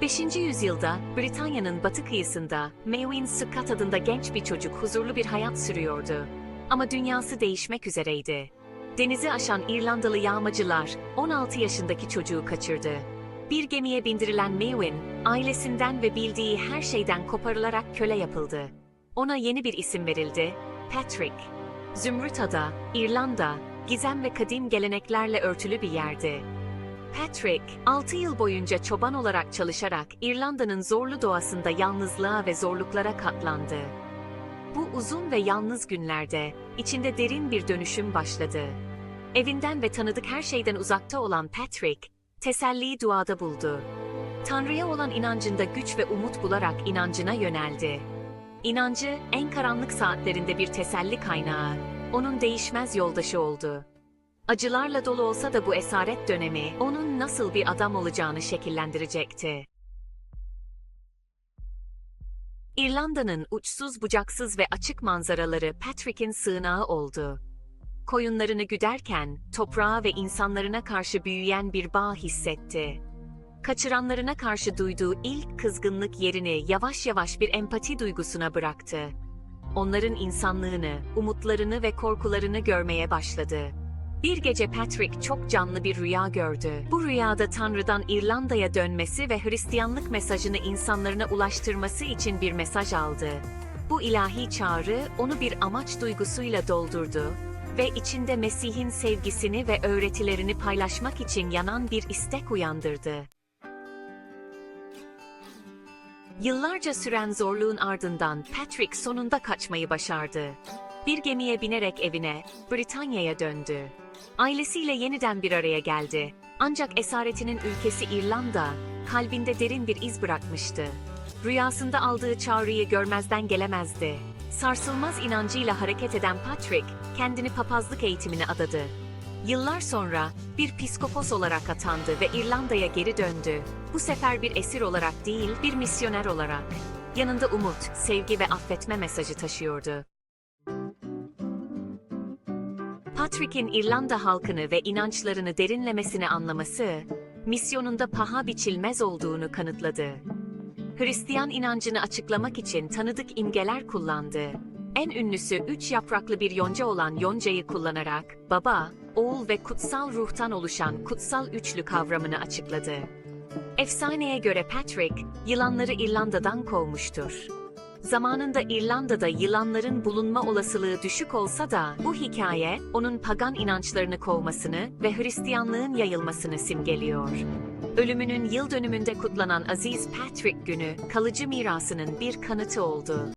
5. yüzyılda Britanya'nın batı kıyısında Mewin Scott adında genç bir çocuk huzurlu bir hayat sürüyordu. Ama dünyası değişmek üzereydi. Denizi aşan İrlandalı yağmacılar 16 yaşındaki çocuğu kaçırdı. Bir gemiye bindirilen Mewin, ailesinden ve bildiği her şeyden koparılarak köle yapıldı. Ona yeni bir isim verildi, Patrick. Zümrüt Ada, İrlanda, gizem ve kadim geleneklerle örtülü bir yerdi. Patrick, 6 yıl boyunca çoban olarak çalışarak İrlanda'nın zorlu doğasında yalnızlığa ve zorluklara katlandı. Bu uzun ve yalnız günlerde içinde derin bir dönüşüm başladı. Evinden ve tanıdık her şeyden uzakta olan Patrick, teselliyi duada buldu. Tanrı'ya olan inancında güç ve umut bularak inancına yöneldi. İnancı en karanlık saatlerinde bir teselli kaynağı, onun değişmez yoldaşı oldu. Acılarla dolu olsa da bu esaret dönemi onun nasıl bir adam olacağını şekillendirecekti. İrlanda'nın uçsuz bucaksız ve açık manzaraları Patrick'in sığınağı oldu. Koyunlarını güderken toprağa ve insanlarına karşı büyüyen bir bağ hissetti. Kaçıranlarına karşı duyduğu ilk kızgınlık yerini yavaş yavaş bir empati duygusuna bıraktı. Onların insanlığını, umutlarını ve korkularını görmeye başladı. Bir gece Patrick çok canlı bir rüya gördü. Bu rüyada Tanrı'dan İrlanda'ya dönmesi ve Hristiyanlık mesajını insanlarına ulaştırması için bir mesaj aldı. Bu ilahi çağrı onu bir amaç duygusuyla doldurdu ve içinde Mesih'in sevgisini ve öğretilerini paylaşmak için yanan bir istek uyandırdı. Yıllarca süren zorluğun ardından Patrick sonunda kaçmayı başardı. Bir gemiye binerek evine, Britanya'ya döndü. Ailesiyle yeniden bir araya geldi. Ancak esaretinin ülkesi İrlanda, kalbinde derin bir iz bırakmıştı. Rüyasında aldığı çağrıyı görmezden gelemezdi. Sarsılmaz inancıyla hareket eden Patrick, kendini papazlık eğitimine adadı. Yıllar sonra bir piskopos olarak atandı ve İrlanda'ya geri döndü. Bu sefer bir esir olarak değil, bir misyoner olarak. Yanında umut, sevgi ve affetme mesajı taşıyordu. Patrick'in İrlanda halkını ve inançlarını derinlemesine anlaması, misyonunda paha biçilmez olduğunu kanıtladı. Hristiyan inancını açıklamak için tanıdık imgeler kullandı. En ünlüsü üç yapraklı bir yonca olan yoncayı kullanarak baba, oğul ve kutsal ruhtan oluşan kutsal üçlü kavramını açıkladı. Efsaneye göre Patrick, yılanları İrlanda'dan kovmuştur. Zamanında İrlanda'da yılanların bulunma olasılığı düşük olsa da bu hikaye onun pagan inançlarını kovmasını ve Hristiyanlığın yayılmasını simgeliyor. Ölümünün yıl dönümünde kutlanan Aziz Patrick Günü kalıcı mirasının bir kanıtı oldu.